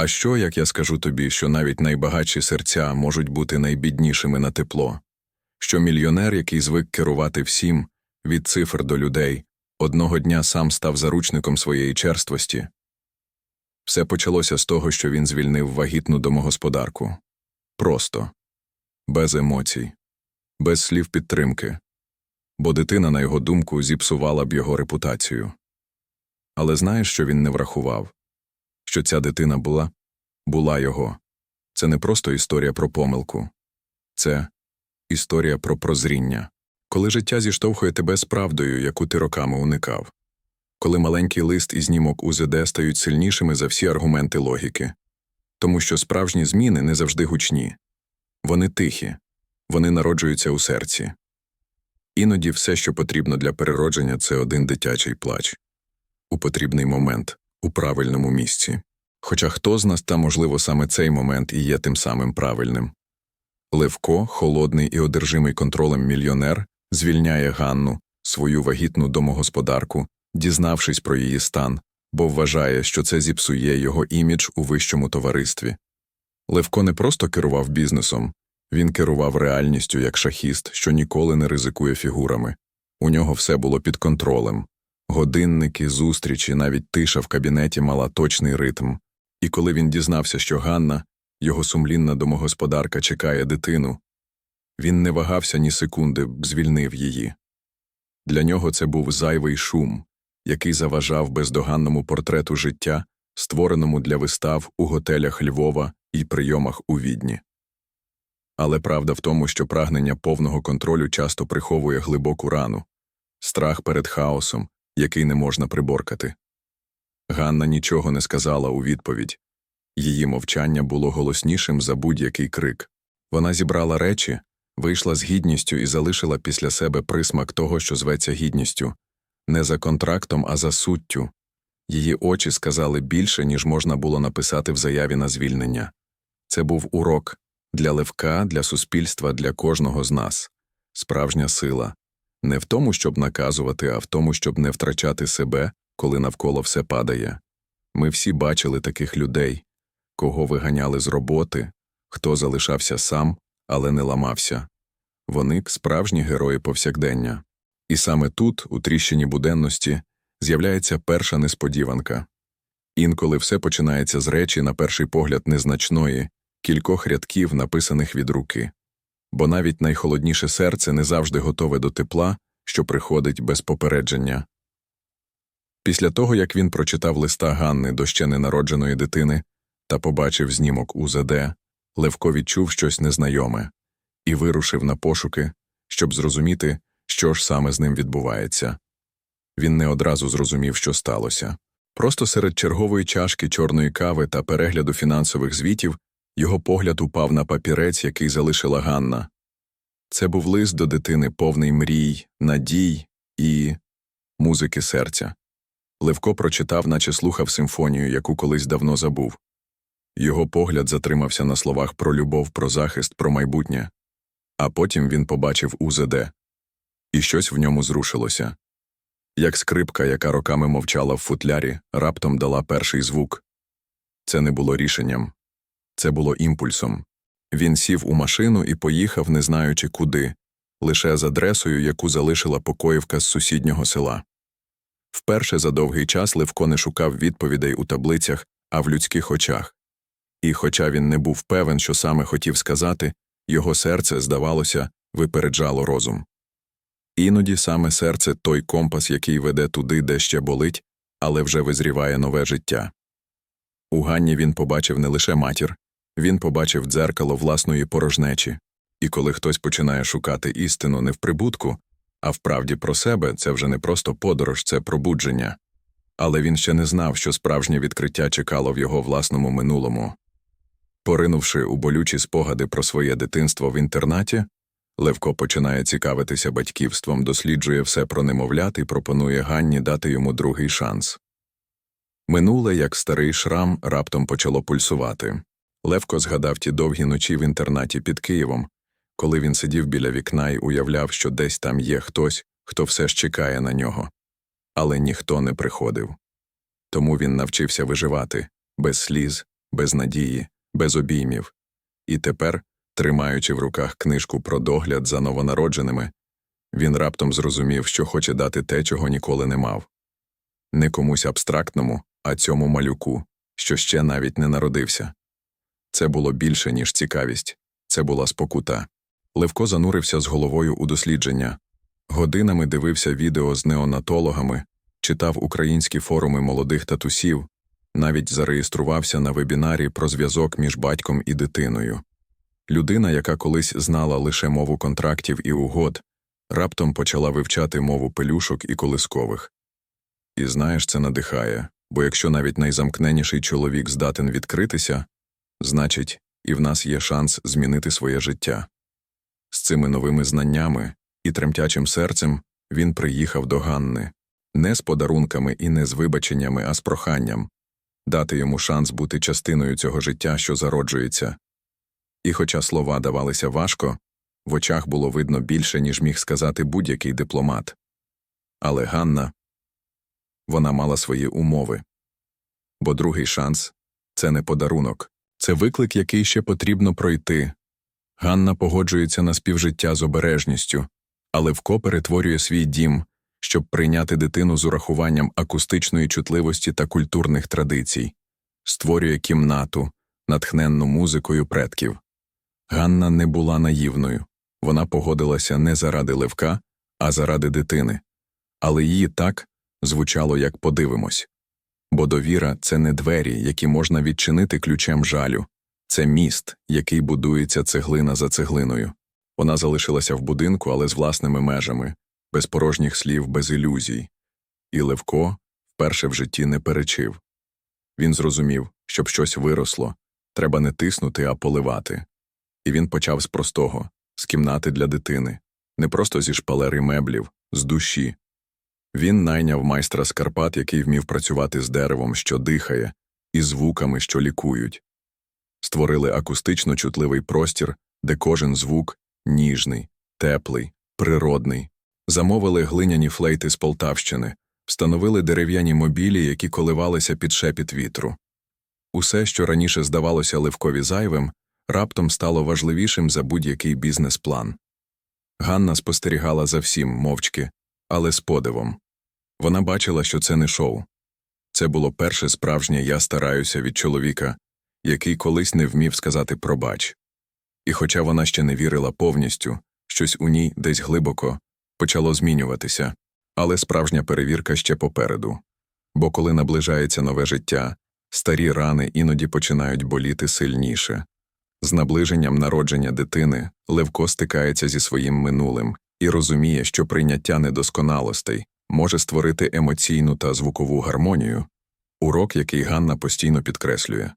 А що, як я скажу тобі, що навіть найбагатші серця можуть бути найбіднішими на тепло? Що мільйонер, який звик керувати всім, від цифр до людей, одного дня сам став заручником своєї черствості? Все почалося з того, що він звільнив вагітну домогосподарку. Просто, без емоцій, без слів підтримки, бо дитина, на його думку, зіпсувала б його репутацію. Але знаєш, що він не врахував? Що ця дитина була, була його. Це не просто історія про помилку. Це історія про прозріння. Коли життя зіштовхує тебе з правдою, яку ти роками уникав. Коли маленький лист і знімок УЗД стають сильнішими за всі аргументи логіки. Тому що справжні зміни не завжди гучні. Вони тихі, вони народжуються у серці. Іноді все, що потрібно для переродження, це один дитячий плач. У потрібний момент, у правильному місці. Хоча хто з нас та, можливо, саме цей момент і є тим самим правильним. Левко, холодний і одержимий контролем мільйонер, звільняє Ганну, свою вагітну домогосподарку, дізнавшись про її стан, бо вважає, що це зіпсує його імідж у вищому товаристві. Левко не просто керував бізнесом, він керував реальністю як шахіст, що ніколи не ризикує фігурами. У нього все було під контролем. Годинники, зустрічі, навіть тиша в кабінеті мала точний ритм. І коли він дізнався, що Ганна, його сумлінна домогосподарка, чекає дитину, він не вагався ні секунди, звільнив її. Для нього це був зайвий шум, який заважав бездоганному портрету життя, створеному для вистав у готелях Львова і прийомах у Відні. Але правда в тому, що прагнення повного контролю часто приховує глибоку рану, страх перед хаосом, який не можна приборкати. Ганна нічого не сказала у відповідь. Її мовчання було голоснішим за будь-який крик. Вона зібрала речі, вийшла з гідністю і залишила після себе присмак того, що зветься гідністю, не за контрактом, а за суттю. Її очі сказали більше, ніж можна було написати в заяві на звільнення. Це був урок для Левка, для суспільства, для кожного з нас. Справжня сила не в тому, щоб наказувати, а в тому, щоб не втрачати себе, коли навколо все падає. Ми всі бачили таких людей, кого виганяли з роботи, хто залишався сам, але не ламався. Вони справжні герої повсякдення. І саме тут, у тріщині буденності, з'являється перша несподіванка. Інколи все починається з речі, на перший погляд, незначної, кількох рядків, написаних від руки. Бо навіть найхолодніше серце не завжди готове до тепла, що приходить без попередження. Після того, як він прочитав листа Ганни до ще ненародженої дитини та побачив знімок УЗД, Левко відчув щось незнайоме і вирушив на пошуки, щоб зрозуміти, що ж саме з ним відбувається. Він не одразу зрозумів, що сталося. Просто серед чергової чашки чорної кави та перегляду фінансових звітів його погляд упав на папірець, який залишила Ганна. Це був лист до дитини, повний мрій, надій і музики серця. Левко прочитав, наче слухав симфонію, яку колись давно забув. Його погляд затримався на словах про любов, про захист, про майбутнє, а потім він побачив УЗД, і щось в ньому зрушилося. Як скрипка, яка роками мовчала в футлярі, раптом дала перший звук. Це не було рішенням, це було імпульсом. Він сів у машину і поїхав, не знаючи куди, лише з адресою, яку залишила покоївка з сусіднього села. Вперше за довгий час Левко не шукав відповідей у таблицях, а в людських очах. І, хоча він не був певен, що саме хотів сказати, його серце, здавалося, випереджало розум. Іноді саме серце той компас, який веде туди, де ще болить, але вже визріває нове життя. У Ганні він побачив не лише матір, він побачив дзеркало власної порожнечі, і коли хтось починає шукати істину не в прибутку, а вправді про себе це вже не просто подорож, це пробудження. Але він ще не знав, що справжнє відкриття чекало в його власному минулому. Поринувши у болючі спогади про своє дитинство в інтернаті, Левко починає цікавитися батьківством, досліджує все про немовлят і пропонує Ганні дати йому другий шанс. Минуле, як старий шрам, раптом почало пульсувати. Левко згадав ті довгі ночі в інтернаті під Києвом, коли він сидів біля вікна і уявляв, що десь там є хтось, хто все ж чекає на нього. Але ніхто не приходив. Тому він навчився виживати без сліз, без надії, без обіймів. І тепер, тримаючи в руках книжку про догляд за новонародженими, він раптом зрозумів, що хоче дати те, чого ніколи не мав. Не комусь абстрактному, а цьому малюку, що ще навіть не народився. Це було більше, ніж цікавість, це була спокута. Левко занурився з головою у дослідження, годинами дивився відео з неонатологами, читав українські форуми молодих татусів, навіть зареєструвався на вебінарі про зв'язок між батьком і дитиною. Людина, яка колись знала лише мову контрактів і угод, раптом почала вивчати мову пелюшок і колискових. І знаєш, це надихає, бо якщо навіть найзамкненіший чоловік здатен відкритися, значить, і в нас є шанс змінити своє життя. З цими новими знаннями і тремтячим серцем він приїхав до Ганни не з подарунками і не з вибаченнями, а з проханням дати йому шанс бути частиною цього життя, що зароджується. І хоча слова давалися важко, в очах було видно більше, ніж міг сказати будь-який дипломат. Але Ганна вона мала свої умови. Бо другий шанс це не подарунок, це виклик, який ще потрібно пройти. Ганна погоджується на співжиття з обережністю, але вко перетворює свій дім, щоб прийняти дитину з урахуванням акустичної чутливості та культурних традицій, створює кімнату, натхненну музикою предків. Ганна не була наївною. Вона погодилася не заради левка, а заради дитини. Але її так звучало, як подивимось. Бо довіра це не двері, які можна відчинити ключем жалю, це міст, який будується цеглина за цеглиною. Вона залишилася в будинку, але з власними межами, без порожніх слів, без ілюзій. І Левко вперше в житті не перечив. Він зрозумів, щоб щось виросло, треба не тиснути, а поливати. І він почав з простого, з кімнати для дитини, не просто зі шпалери меблів, з душі. Він найняв майстра з Карпат, який вмів працювати з деревом, що дихає, і звуками, що лікують. Створили акустично чутливий простір, де кожен звук ніжний, теплий, природний. Замовили глиняні флейти з Полтавщини, встановили дерев'яні мобілі, які коливалися під шепіт вітру. Усе, що раніше здавалося Левкові зайвим, раптом стало важливішим за будь-який бізнес-план. Ганна спостерігала за всім мовчки, але з подивом. Вона бачила, що це не шоу. Це було перше справжнє я стараюся від чоловіка, який колись не вмів сказати пробач. І хоча вона ще не вірила повністю, щось у ній десь глибоко почало змінюватися, але справжня перевірка ще попереду. Бо коли наближається нове життя, старі рани іноді починають боліти сильніше. З наближенням народження дитини Левко стикається зі своїм минулим і розуміє, що прийняття недосконалостей може створити емоційну та звукову гармонію, урок, який Ганна постійно підкреслює.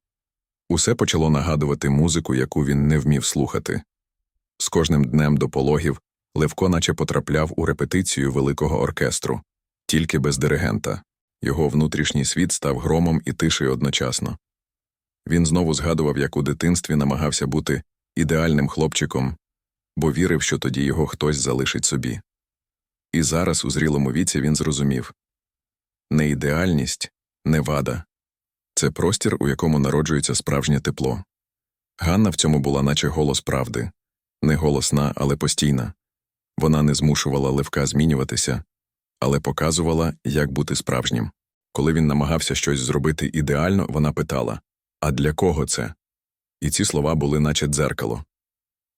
Усе почало нагадувати музику, яку він не вмів слухати. З кожним днем до пологів Левко наче потрапляв у репетицію великого оркестру, тільки без диригента. Його внутрішній світ став громом і тишею одночасно. Він знову згадував, як у дитинстві намагався бути ідеальним хлопчиком, бо вірив, що тоді його хтось залишить собі. І зараз, у зрілому віці, він зрозумів не ідеальність, не вада це простір, у якому народжується справжнє тепло. Ганна в цьому була, наче голос правди, не голосна, але постійна. Вона не змушувала Левка змінюватися, але показувала, як бути справжнім. Коли він намагався щось зробити ідеально, вона питала А для кого це? І ці слова були, наче дзеркало.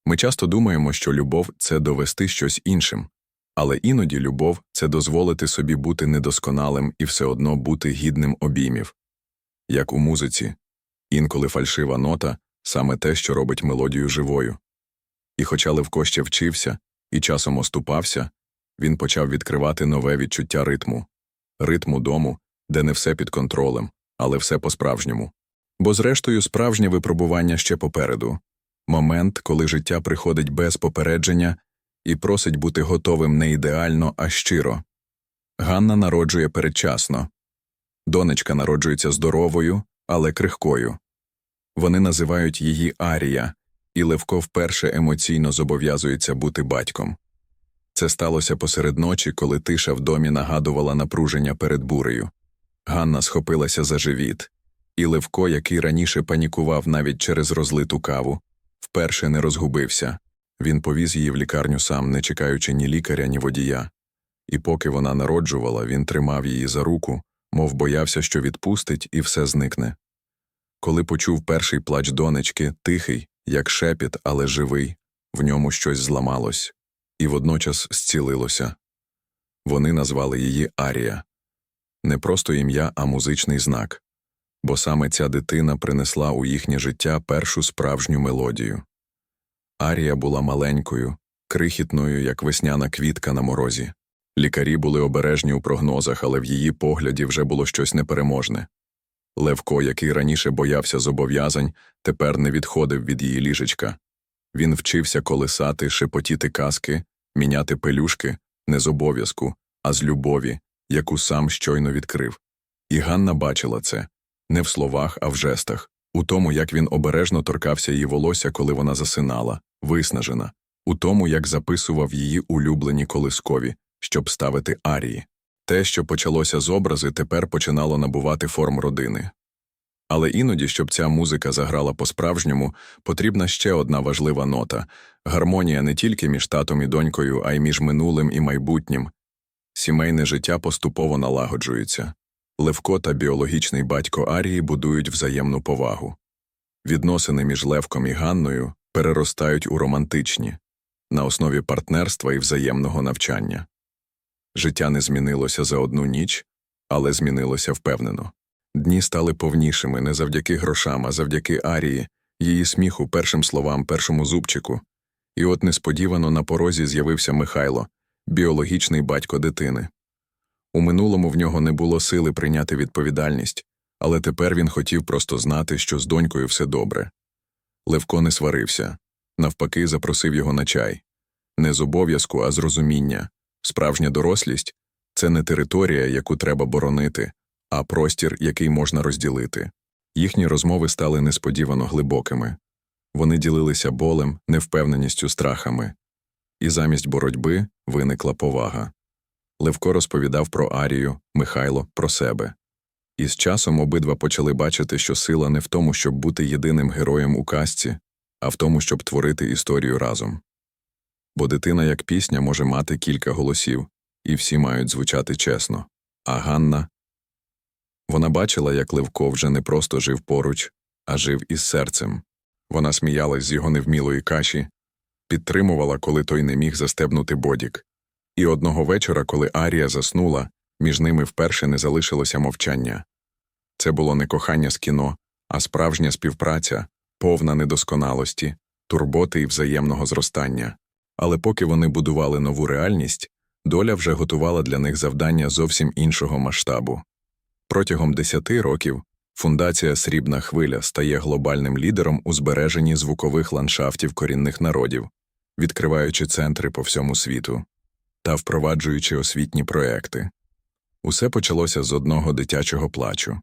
Ми часто думаємо, що любов це довести щось іншим, але іноді любов це дозволити собі бути недосконалим і все одно бути гідним обіймів. Як у музиці, інколи фальшива нота саме те, що робить мелодію живою. І хоча Левко ще вчився і часом оступався, він почав відкривати нове відчуття ритму ритму дому, де не все під контролем, але все по-справжньому. Бо, зрештою, справжнє випробування ще попереду момент, коли життя приходить без попередження і просить бути готовим не ідеально, а щиро. Ганна народжує передчасно. Донечка народжується здоровою, але крихкою. Вони називають її Арія, і Левко вперше емоційно зобов'язується бути батьком. Це сталося посеред ночі, коли тиша в домі нагадувала напруження перед бурею. Ганна схопилася за живіт, І Левко, який раніше панікував навіть через розлиту каву, вперше не розгубився. Він повіз її в лікарню сам, не чекаючи ні лікаря, ні водія. І поки вона народжувала, він тримав її за руку, мов боявся, що відпустить, і все зникне. Коли почув перший плач донечки, тихий, як шепіт, але живий, в ньому щось зламалось, і водночас зцілилося. Вони назвали її Арія. Не просто ім'я, а музичний знак. Бо саме ця дитина принесла у їхнє життя першу справжню мелодію. Арія була маленькою, крихітною, як весняна квітка на морозі. Лікарі були обережні у прогнозах, але в її погляді вже було щось непереможне. Левко, який раніше боявся зобов'язань, тепер не відходив від її ліжечка. Він вчився колисати, шепотіти казки, міняти пелюшки не з обов'язку, а з любові, яку сам щойно відкрив. І Ганна бачила це не в словах, а в жестах, у тому, як він обережно торкався її волосся, коли вона засинала, виснажена, у тому, як записував її улюблені колискові, щоб ставити арії. Те, що почалося з образи, тепер починало набувати форм родини. Але іноді, щоб ця музика заграла по-справжньому, потрібна ще одна важлива нота гармонія не тільки між татом і донькою, а й між минулим і майбутнім. Сімейне життя поступово налагоджується. Левко та біологічний батько Арії будують взаємну повагу. Відносини між Левком і Ганною переростають у романтичні, на основі партнерства і взаємного навчання. Життя не змінилося за одну ніч, але змінилося впевнено. Дні стали повнішими не завдяки грошам, а завдяки Арії, її сміху, першим словам, першому зубчику. І от несподівано на порозі з'явився Михайло, біологічний батько дитини. У минулому в нього не було сили прийняти відповідальність, але тепер він хотів просто знати, що з донькою все добре. Левко не сварився, навпаки, запросив його на чай. Не з обов'язку, а з розуміння. Справжня дорослість це не територія, яку треба боронити, а простір, який можна розділити. Їхні розмови стали несподівано глибокими. Вони ділилися болем, невпевненістю, страхами. І замість боротьби виникла повага. Левко розповідав про Арію, Михайло про себе. І з часом обидва почали бачити, що сила не в тому, щоб бути єдиним героєм у казці, а в тому, щоб творити історію разом. Бо дитина, як пісня, може мати кілька голосів, і всі мають звучати чесно. А Ганна вона бачила, як Левко вже не просто жив поруч, а жив із серцем. Вона сміялась з його невмілої каші, підтримувала, коли той не міг застебнути бодік. І одного вечора, коли Арія заснула, між ними вперше не залишилося мовчання. Це було не кохання з кіно, а справжня співпраця, повна недосконалості, турботи і взаємного зростання. Але поки вони будували нову реальність, доля вже готувала для них завдання зовсім іншого масштабу. Протягом десяти років фундація Срібна хвиля стає глобальним лідером у збереженні звукових ландшафтів корінних народів, відкриваючи центри по всьому світу та впроваджуючи освітні проекти. Усе почалося з одного дитячого плачу,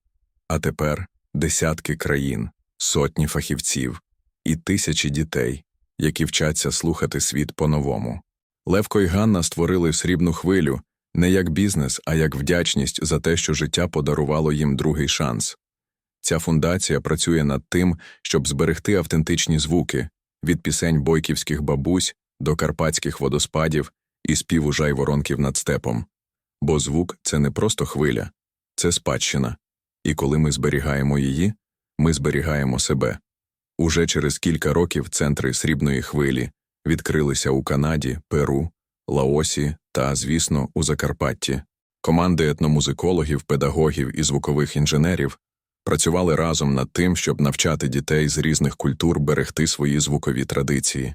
а тепер десятки країн, сотні фахівців і тисячі дітей, які вчаться слухати світ по-новому. Левко і Ганна створили срібну хвилю не як бізнес, а як вдячність за те, що життя подарувало їм другий шанс. Ця фундація працює над тим, щоб зберегти автентичні звуки від пісень бойківських бабусь до карпатських водоспадів і співу жайворонків над степом. Бо звук це не просто хвиля, це спадщина. І коли ми зберігаємо її, ми зберігаємо себе. Уже через кілька років центри срібної хвилі відкрилися у Канаді, Перу, Лаосі та, звісно, у Закарпатті. Команди етномузикологів, педагогів і звукових інженерів працювали разом над тим, щоб навчати дітей з різних культур берегти свої звукові традиції.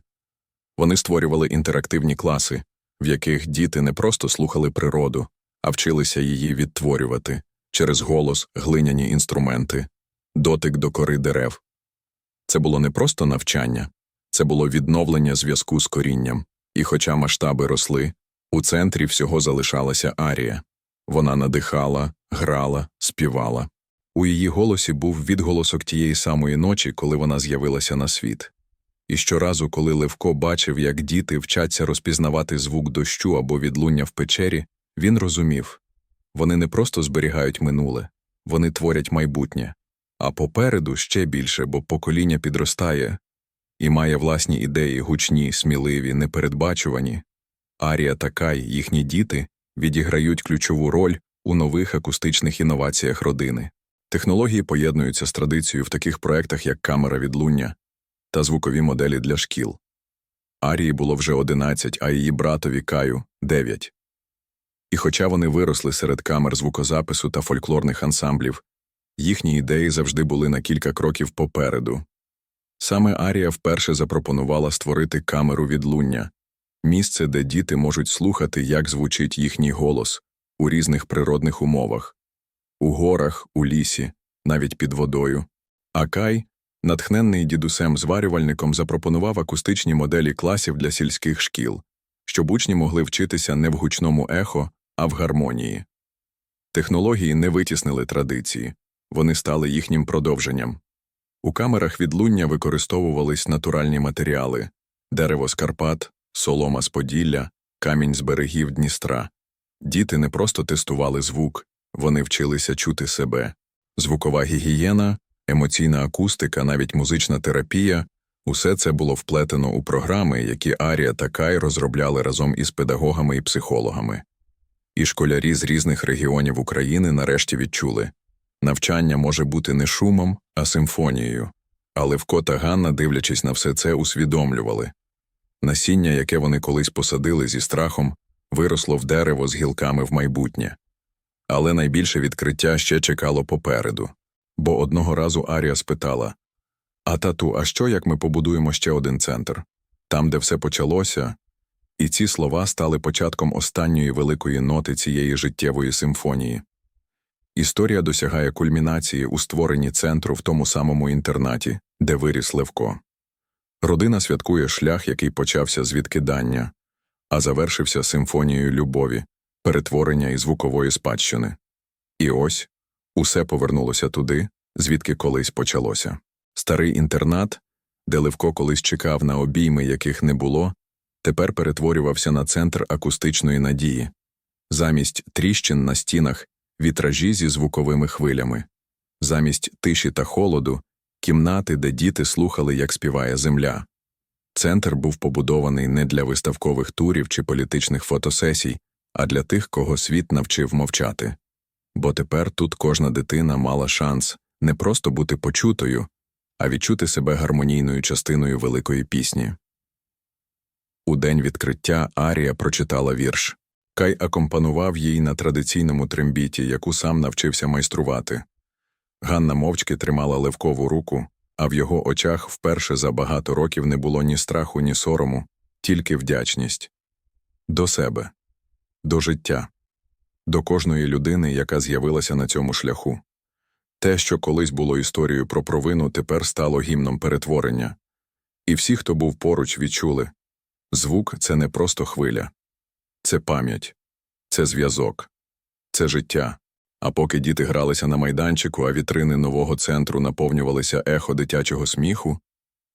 Вони створювали інтерактивні класи, в яких діти не просто слухали природу, а вчилися її відтворювати через голос, глиняні інструменти, дотик до кори дерев. Це було не просто навчання, це було відновлення зв'язку з корінням, і, хоча масштаби росли, у центрі всього залишалася Арія. Вона надихала, грала, співала. У її голосі був відголосок тієї самої ночі, коли вона з'явилася на світ. І щоразу, коли Левко бачив, як діти вчаться розпізнавати звук дощу або відлуння в печері, він розумів вони не просто зберігають минуле, вони творять майбутнє. А попереду ще більше, бо покоління підростає і має власні ідеї, гучні, сміливі, непередбачувані. Арія та Кай, їхні діти, відіграють ключову роль у нових акустичних інноваціях родини. Технології поєднуються з традицією в таких проєктах, як камера відлуння та звукові моделі для шкіл. Арії було вже 11, а її братові Каю 9. І хоча вони виросли серед камер звукозапису та фольклорних ансамблів, їхні ідеї завжди були на кілька кроків попереду. Саме Арія вперше запропонувала створити камеру відлуння місце, де діти можуть слухати, як звучить їхній голос у різних природних умовах у горах, у лісі, навіть під водою. А Кай, натхненний дідусем-зварювальником, запропонував акустичні моделі класів для сільських шкіл, щоб учні могли вчитися не в гучному ехо, а в гармонії. Технології не витіснили традиції, вони стали їхнім продовженням. У камерах відлуння використовувались натуральні матеріали дерево з Карпат, солома з Поділля, камінь з берегів Дністра. Діти не просто тестували звук, вони вчилися чути себе. Звукова гігієна, емоційна акустика, навіть музична терапія усе це було вплетено у програми, які Арія та Кай розробляли разом із педагогами і психологами. І школярі з різних регіонів України нарешті відчули навчання може бути не шумом, а симфонією. А Левко та Ганна, дивлячись на все це, усвідомлювали насіння, яке вони колись посадили зі страхом, виросло в дерево з гілками в майбутнє. Але найбільше відкриття ще чекало попереду. Бо одного разу Арія спитала А тату, а що як ми побудуємо ще один центр? Там, де все почалося. І ці слова стали початком останньої великої ноти цієї життєвої симфонії. Історія досягає кульмінації у створенні центру в тому самому інтернаті, де виріс Левко. Родина святкує шлях, який почався з відкидання, а завершився симфонією любові, перетворення і звукової спадщини. І ось усе повернулося туди, звідки колись почалося. Старий інтернат, де Левко колись чекав на обійми, яких не було, тепер перетворювався на центр акустичної надії, замість тріщин на стінах вітражі зі звуковими хвилями, замість тиші та холоду кімнати, де діти слухали, як співає земля. Центр був побудований не для виставкових турів чи політичних фотосесій, а для тих, кого світ навчив мовчати. Бо тепер тут кожна дитина мала шанс не просто бути почутою, а відчути себе гармонійною частиною великої пісні. У день відкриття Арія прочитала вірш. Кай акомпанував їй на традиційному трембіті, яку сам навчився майструвати. Ганна мовчки тримала Левкову руку, а в його очах вперше за багато років не було ні страху, ні сорому, тільки вдячність до себе, до життя, до кожної людини, яка з'явилася на цьому шляху. Те, що колись було історією про провину, тепер стало гімном перетворення. І всі, хто був поруч, відчули звук це не просто хвиля, це пам'ять, це зв'язок, це життя. А поки діти гралися на майданчику, а вітрини нового центру наповнювалися ехо дитячого сміху,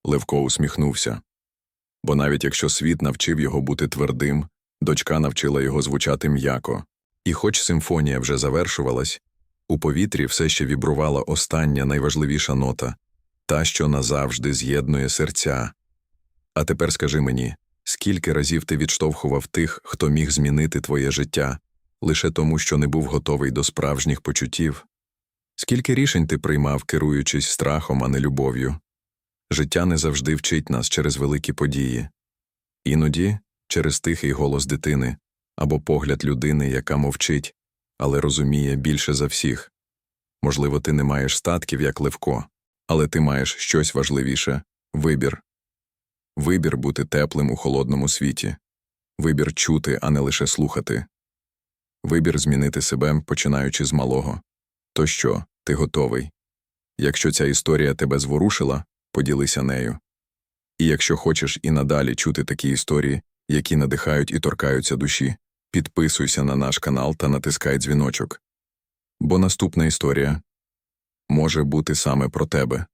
Левко усміхнувся. Бо навіть якщо світ навчив його бути твердим, дочка навчила його звучати м'яко. І хоч симфонія вже завершувалась, у повітрі все ще вібрувала остання найважливіша нота та, що назавжди з'єднує серця. А тепер скажи мені, скільки разів ти відштовхував тих, хто міг змінити твоє життя? лише тому, що не був готовий до справжніх почуттів. Скільки рішень ти приймав, керуючись страхом, а не любов'ю? Життя не завжди вчить нас через великі події, іноді через тихий голос дитини або погляд людини, яка мовчить, але розуміє більше за всіх. Можливо, ти не маєш статків, як Левко, але ти маєш щось важливіше вибір. Вибір бути теплим у холодному світі, вибір чути, а не лише слухати. Вибір змінити себе, починаючи з малого. То що, ти готовий? Якщо ця історія тебе зворушила, поділися нею. І якщо хочеш і надалі чути такі історії, які надихають і торкаються душі, підписуйся на наш канал та натискай дзвіночок. Бо наступна історія може бути саме про тебе.